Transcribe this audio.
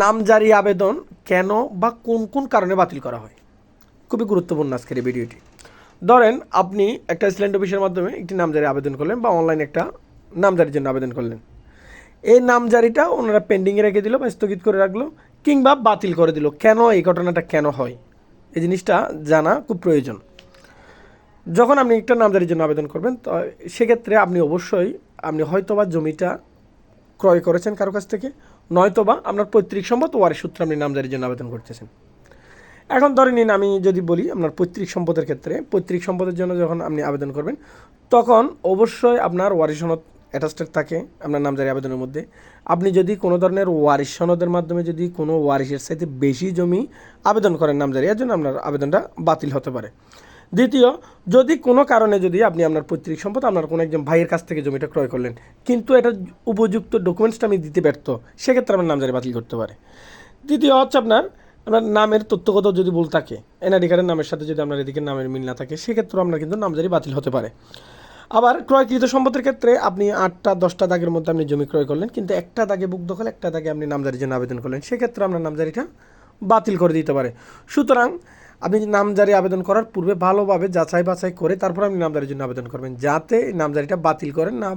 নামজারি আবেদন কেন বা কোন কোন কারণে বাতিল করা হয়? খুবই গুরুত্বপূর্ণ আজকের এই ভিডিওটি। ধরেন, আপনি একটা ইসল্যান্ড অফিসের মাধ্যমে একটি নামজারি আবেদন করলেন বা অনলাইনে একটা নামজারির জন্য আবেদন করলেন। এই নামজারিটা ওনারা পেন্ডিংয়ে রেখে দিল বা স্থগিত করে রাখল কিংবা বাতিল করে দিল। কেন এই ঘটনাটা কেন হয়? এই জিনিসটা জানা খুব প্রয়োজন। যখন আপনি একটা নামজারির জন্য আবেদন করবেন, তো সেক্ষেত্রে আপনি অবশ্যই, আপনি হয়তোবা জমিটা ক্রয় করেছেন কারও কাছ থেকে? নয়তো বা আপনার পৈতৃক সম্পদ ওয়ারি সূত্রে আপনি নামজারির জন্য আবেদন করতেছেন। এখন ধরে নিন আমি যদি বলি আপনার পৈতৃক সম্পদের ক্ষেত্রে, পৈতৃক সম্পদের জন্য যখন আপনি আবেদন করবেন, তখন অবশ্যই আপনার ওয়ারিশ সনদ অ্যাটাস্টেড থাকে আপনার নামজারি আবেদনের মধ্যে। আপনি যদি কোনো ধরনের ওয়ারিশ সনদের মাধ্যমে যদি কোনো ওয়ারিশের সাথে বেশি জমি আবেদন করেন নামজারি এর জন্য আপনার আবেদনটা বাতিল হতে পারে। দ্বিতীয়, যদি কোনো কারণে যদি আপনি আপনার পৈতৃক সম্পদ, আপনার কোনো একজন ভাইয়ের কাছ থেকে জমিটা ক্রয় করলেন, কিন্তু এটা উপযুক্ত ডকুমেন্টসটা আমি দিতে ব্যর্থ, সেক্ষেত্রে আপনার নামজারি বাতিল করতে পারে। দ্বিতীয় হচ্ছে আপনার আপনার নামের তথ্যগত যদি ভুল থাকে এনআইডি কার্ডের নামের সাথে যদি আপনার এদিকে নামের মিল না থাকে, সেক্ষেত্রেও আপনার কিন্তু নামজারি বাতিল হতে পারে। আবার ক্রয়কৃত সম্পদের ক্ষেত্রে আপনি আটটা, দশটা দাগের মধ্যে আপনি জমি ক্রয় করলেন, কিন্তু একটা দাগে বুক দখল, একটা দাগে আপনি নামজারির জন্য আবেদন করলেন, সেক্ষেত্রে আপনার নামজারিটা বাতিল করে দিতে পারে। সুতরাং আপনি নামজারি আবেদন করার পূর্বে ভালোভাবে যাচাই বাছাই করে তারপর আপনি নামজারির জন্য আবেদন করবেন, যাতে নামজারিটা বাতিল করেন, না